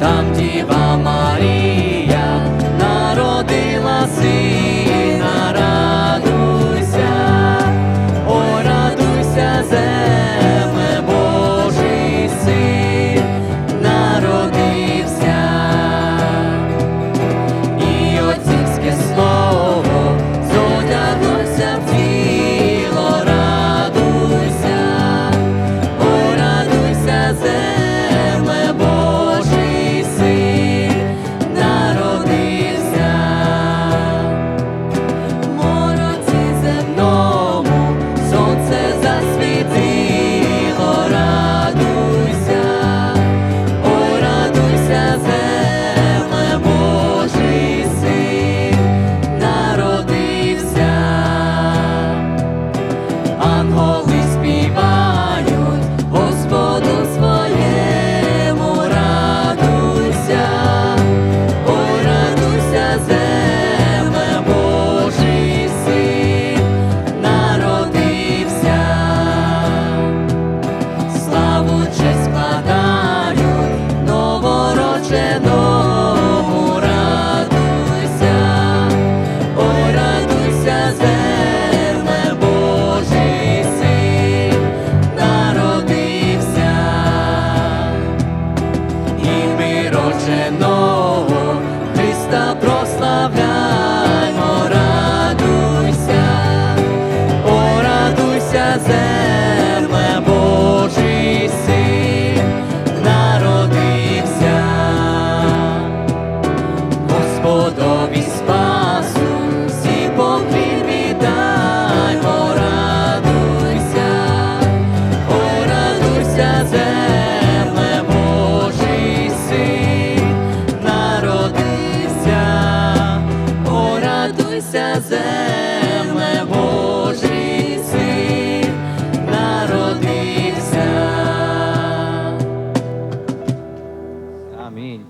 там діва Марія. єдиного Христа прославляймо, радуйся, о, земле Божий народився, Господові спасу, всі поклін віддаймо. Você.